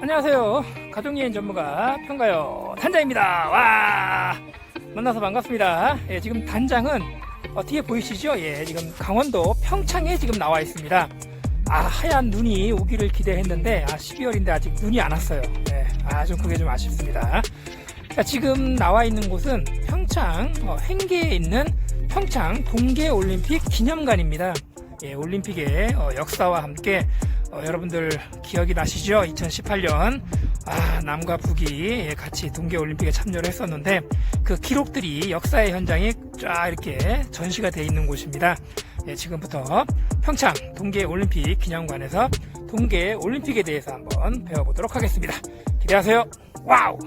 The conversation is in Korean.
안녕하세요. 가족여행 전문가 평가요 단장입니다. 와 만나서 반갑습니다. 예, 지금 단장은 어, 뒤에 보이시죠? 예, 지금 강원도 평창에 지금 나와 있습니다. 아 하얀 눈이 오기를 기대했는데 아 12월인데 아직 눈이 안 왔어요. 예, 아좀 그게 좀 아쉽습니다. 자, 지금 나와 있는 곳은 평창 어, 행계에 있는 평창 동계 올림픽 기념관입니다. 예, 올림픽의 어, 역사와 함께 어, 여러분들 기억이 나시죠? 2018년 아, 남과 북이 예, 같이 동계올림픽에 참여를 했었는데 그 기록들이 역사의 현장에 쫙 이렇게 전시가 되어 있는 곳입니다. 예, 지금부터 평창 동계올림픽 기념관에서 동계올림픽에 대해서 한번 배워보도록 하겠습니다. 기대하세요. 와우!